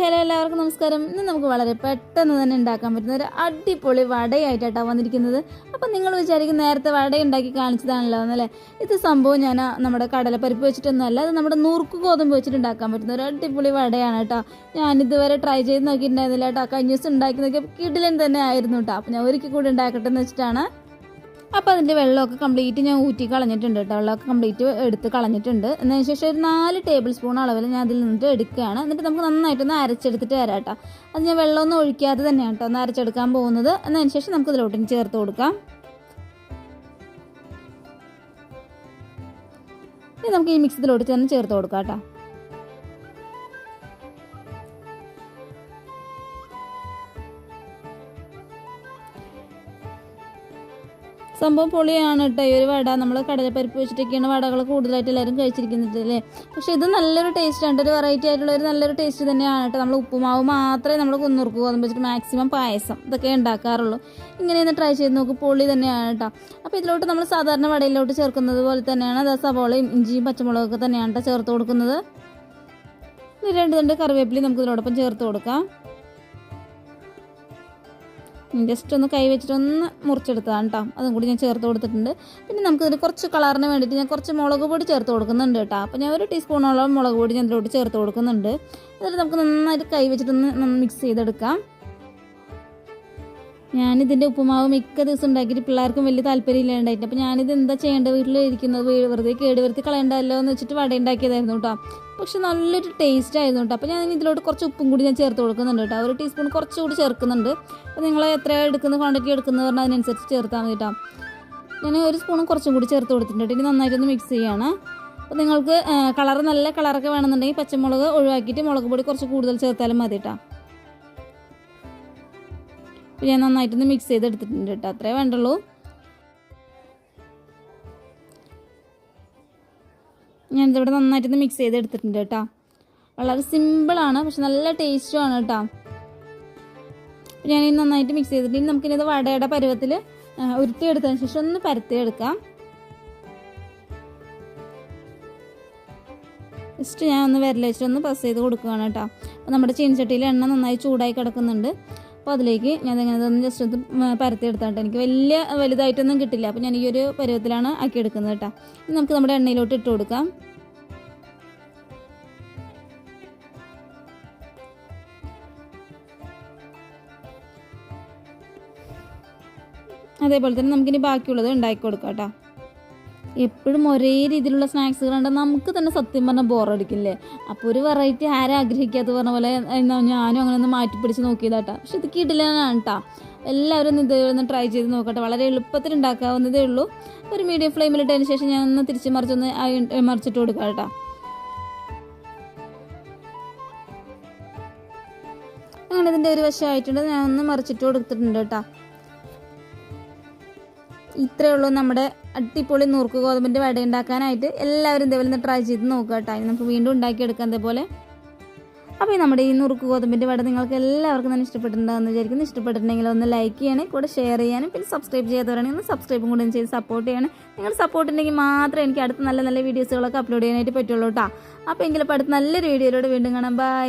നമസ്കാരം. ഇന്ന് നമുക്ക് വളരെ പെട്ടെന്ന് തന്നെ ഉണ്ടാക്കാൻ പറ്റുന്ന ഒരു അടിപൊളി വടയായിട്ടാണ് വന്നിരിക്കുന്നത്. അപ്പം നിങ്ങൾ വിചാരിക്കും നേരത്തെ വട ഉണ്ടാക്കി കാണിച്ചതാണല്ലോ എന്നല്ലേ? ഇത് സംഭവം ഞാൻ നമ്മുടെ കടലപ്പരിപ്പ് വെച്ചിട്ടൊന്നുമല്ല അത് നമ്മുടെ നുറുക്ക് ഗോതമ്പ് വെച്ചിട്ട് ഉണ്ടാക്കാൻ പറ്റുന്ന ഒരു അടിപൊളി വടയാണ് കേട്ടോ ഞാൻ ഇതുവരെ ട്രൈ ചെയ്ത് നോക്കിയിട്ടുണ്ടായിരുന്നില്ല കേട്ടോ. കഴിഞ്ഞ ദിവസം ഉണ്ടാക്കി നോക്കിയപ്പോൾ കിടിലൻ തന്നെ ആയിരുന്നു കേട്ടോ. അപ്പം ഞാൻ ഒരിക്കൽ കൂടി ഉണ്ടാക്കട്ടെ എന്ന് വെച്ചിട്ടാണ് അപ്പോൾ അതിന്റെ വെള്ളമൊക്കെ കംപ്ലീറ്റ് ഞാൻ ഊറ്റി കളഞ്ഞിട്ടുണ്ട് കേട്ടോ. വെള്ളമൊക്കെ കംപ്ലീറ്റ് എടുത്ത് കളഞ്ഞിട്ടുണ്ട്. എന്നതിന് ശേഷം ഒരു നാല് ടേബിൾ സ്പൂൺ അളവിൽ ഞാൻ അതിൽ നിന്നിട്ട് എടുക്കുകയാണ്. എന്നിട്ട് നമുക്ക് നന്നായിട്ടൊന്ന് അരച്ചെടുത്തിട്ട് വരാം കേട്ടോ. അത് ഞാൻ വെള്ളമൊന്നും ഒഴിക്കാതെ തന്നെയാണ് കേട്ടോ. ഒന്ന് അരച്ചെടുക്കാൻ പോകുന്നത്. എന്നതിന് ശേഷം നമുക്ക് ഇതിലോട്ട് ചേർത്ത് കൊടുക്കാം. ഇനി നമുക്ക് ഈ മിക്സ് ഇതിലോട്ട് തന്നെ ചേർത്ത് കൊടുക്കാം കേട്ടോ. സംഭവം പൊളിയാണ് കേട്ടോ ഈ ഒരു വട. നമ്മൾ കടലപ്പരിപ്പ് വെച്ചിട്ടൊക്കെയാണ് വടകൾ കൂടുതലായിട്ട് എല്ലാവരും കഴിച്ചിരിക്കുന്നത് അല്ലേ പക്ഷേ ഇത് നല്ലൊരു ടേസ്റ്റ് ആണ്. ഒരു വെറൈറ്റി ആയിട്ടുള്ള ഒരു നല്ലൊരു ടേസ്റ്റ് തന്നെയാണ് കേട്ടോ നമ്മൾ ഉപ്പുമാവ് മാത്രമേ നമ്മൾ കുന്നുറുക്കൂ അതെന്ന് വെച്ചിട്ട് മാക്സിമം പായസം ഇതൊക്കെ ഉണ്ടാക്കാറുള്ളൂ. ഇങ്ങനെ ഒന്ന് ട്രൈ ചെയ്ത് നോക്ക്. പൊളി തന്നെയാണ് കേട്ടോ അപ്പോൾ ഇതിലോട്ട് നമ്മൾ സാധാരണ വടയിലോട്ട് ചേർക്കുന്നത് പോലെ തന്നെയാണ്. അത് സവോളയും ഇഞ്ചിയും പച്ചമുളകൊക്കെ തന്നെയാണ് കേട്ടോ ചേർത്ത് കൊടുക്കുന്നത്. രണ്ട് രണ്ട് കറിവേപ്പിലയും നമുക്ക് ഇതിനോടൊപ്പം ചേർത്ത് കൊടുക്കാം. ജസ്റ്റ് ഒന്ന് കൈ വെച്ചിട്ട് ഒന്ന് മുറിച്ചെടുത്തതാണ് കേട്ടോ അതും കൂടി ഞാൻ ചേർത്ത് കൊടുത്തിട്ടുണ്ട്. പിന്നെ നമുക്ക് ഇതിന് കുറച്ച് കളറിന് വേണ്ടിയിട്ട് ഞാൻ കുറച്ച് മുളക് പൊടി ചേർത്ത് കൊടുക്കുന്നുണ്ട് കേട്ടോ അപ്പോൾ ഞാൻ ഒരു ടീസ്പൂണോളം മുളക് പൊടി ഞാൻ ഇതിലോട്ട് ചേർത്ത് കൊടുക്കുന്നുണ്ട്. എന്നിട്ട് നമുക്ക് നന്നായിട്ട് കൈ വെച്ചിട്ടൊന്ന് മിക്സ് ചെയ്തെടുക്കാം. ഞാനിതിന്റെ ഉപ്പുമാവ് മിക്ക ദിവസം ഉണ്ടാക്കിയിട്ട് പിള്ളേർക്കും വലിയ താല്പര്യം ഉണ്ടായിട്ട്. അപ്പോൾ ഞാനിത് എന്താ ചെയ്യേണ്ടത് വീട്ടിൽ ഇരിക്കുന്നത്? വെറുതെ കേട് വരുത്തി കളയണ്ടല്ലോ എന്ന് വെച്ചിട്ട് വട ഉണ്ടാക്കിയതായിരുന്നു കേട്ടോ. പക്ഷെ നല്ലൊരു ടേസ്റ്റ് ആയിരുന്നു കേട്ടോ. അപ്പോൾ ഞാൻ ഇതിലോട്ട് കുറച്ച് ഉപ്പും കൂടി ഞാൻ ചേർത്ത് കൊടുക്കുന്നുണ്ട് കേട്ടോ. ഒരു ടീസ്പൂൺ കുറച്ചുകൂടി ചേർക്കുന്നുണ്ട്. അപ്പോൾ നിങ്ങൾ എത്ര എടുക്കുന്ന ക്വാണ്ടിറ്റി എടുക്കുന്നത് പറഞ്ഞാൽ അതിനനുസരിച്ച് ചേർത്താൽ മതി കേട്ടോ. ഞാൻ ഒരു സ്പൂണും കുറച്ചും കൂടി ചേർത്ത് കൊടുത്തിട്ടുണ്ട് ഇനി നന്നായിട്ടൊന്ന് മിക്സ് ചെയ്യാണ്. അപ്പോൾ നിങ്ങൾക്ക് കളർ നല്ല കളറൊക്കെ വേണമെന്നുണ്ടെങ്കിൽ പച്ചമുളക് ഒഴിവാക്കിയിട്ട് മുളക് പൊടി കുറച്ച് കൂടുതൽ ചേർത്താലും മതി കേട്ടോ. അപ്പോൾ ഞാൻ നന്നായിട്ടൊന്ന് മിക്സ് ചെയ്തെടുത്തിട്ടുണ്ട് കേട്ടോ അത്രേ വേണ്ടുള്ളൂ. ഞാനിതിവിടെ നന്നായിട്ടൊന്ന് മിക്സ് ചെയ്തെടുത്തിട്ടുണ്ട് കേട്ടോ വളരെ സിമ്പിളാണ് പക്ഷെ നല്ല ടേസ്റ്റുമാണ് കേട്ടോ ഞാൻ നന്നായിട്ട് മിക്സ് ചെയ്തിട്ട് ഇനി വടയുടെ പരുവത്തിൽ ഉരുട്ടിയെടുത്തതിന് ശേഷം ഒന്ന് പരത്തിയെടുക്കാം. ജസ്റ്റ് ഞാൻ ഒന്ന് വിരൽ വെച്ചിട്ട് ഒന്ന് പ്രസ് ചെയ്ത് കൊടുക്കുകയാണ് കേട്ടോ അപ്പോൾ നമ്മുടെ ചീനച്ചട്ടിയിൽ എണ്ണ നന്നായി ചൂടായി കിടക്കുന്നുണ്ട്. അപ്പോൾ അതിലേക്ക് ഞാൻ ഇങ്ങനെ ജസ്റ്റ് ഒന്ന് പരത്തിയെടുത്താട്ടോ എനിക്ക് വലിയ വലുതായിട്ടൊന്നും കിട്ടില്ല. അപ്പോൾ ഞാൻ ഈ ഒരു പരുവത്തിലാണ് ആക്കിയെടുക്കുന്നത് കേട്ടോ. നമുക്ക് നമ്മുടെ എണ്ണയിലോട്ട് ഇട്ട് കൊടുക്കാം. അതേപോലെ തന്നെ നമുക്കിനി ബാക്കിയുള്ളത് ഉണ്ടാക്കി കൊടുക്കാം കേട്ടോ. എപ്പോഴും ഒരേ രീതിയിലുള്ള സ്നാക്സുകൾ കണ്ടാൽ നമുക്ക് തന്നെ സത്യം പറഞ്ഞാൽ ബോറടിക്കില്ലേ അപ്പോൾ ഒരു വെറൈറ്റി ആരും ആഗ്രഹിക്കാത്ത പറഞ്ഞ പോലെ ഞാനും അങ്ങനെ ഒന്ന് മാറ്റി പിടിച്ച് നോക്കിയതാട്ടാ. പക്ഷെ ഇത് കിടിലാണ് കേട്ടോ എല്ലാവരും ഇത് ഒന്ന് ട്രൈ ചെയ്ത് നോക്കട്ടെ. വളരെ എളുപ്പത്തിൽ ഉണ്ടാക്കാവുന്നതേ ഉള്ളൂ. ഒരു മീഡിയം ഫ്ലെയിമിൽ ഫ്ലെയിമിലിട്ടതിന് ശേഷം ഞാൻ ഒന്ന് തിരിച്ച് മറിച്ചൊന്ന് മറിച്ചിട്ട് കൊടുക്കാം കേട്ടോ അങ്ങനെ ഇതിന്റെ ഒരു വശമായിട്ടുണ്ട് ഞാൻ ഒന്ന് മറിച്ചിട്ട് കൊടുത്തിട്ടുണ്ട് കേട്ടോ. ഇത്രയേ ഉള്ളൂ നമ്മുടെ അടിപൊളി നുറുക്ക് ഗോതമ്പിന്റെ വട ഉണ്ടാക്കാനായിട്ട് എല്ലാവരും ഇതേപോലെ ഒന്ന് ട്രൈ ചെയ്ത് നോക്കുക കേട്ടോ. നമുക്ക് വീണ്ടും ഉണ്ടാക്കിയെടുക്കാം അതേപോലെ അപ്പോൾ നമ്മുടെ ഈ നുറുക്ക് ഗോതമ്പിന്റെ വട നിങ്ങൾക്ക് എല്ലാവർക്കും തന്നെ ഇഷ്ടപ്പെട്ടിട്ടുണ്ടാകുമെന്ന് വിചാരിക്കുന്നു. ഇഷ്ടപ്പെട്ടിട്ടുണ്ടെങ്കിൽ ഒന്ന് ലൈക്ക് ചെയ്യണേ കൂടെ ഷെയർ ചെയ്യാനും പിന്നെ സബ്സ്ക്രൈബ് ചെയ്യാത്തവരാണെങ്കിൽ ഒന്ന് സബ്സ്ക്രൈബും കൂടെ ചെയ്ത് സപ്പോർട്ട് ചെയ്യണം. നിങ്ങൾ സപ്പോർട്ട് ഉണ്ടെങ്കിൽ മാത്രമേ എനിക്ക് അടുത്ത നല്ല നല്ല വീഡിയോസുകളൊക്കെ അപ്ലോഡ് ചെയ്യാനായിട്ട് പറ്റുള്ളൂ കേട്ടോ. അപ്പോൾ എങ്കിലും അടുത്ത നല്ലൊരു വീഡിയോയിലൂടെ വീണ്ടും കാണാം. ബൈ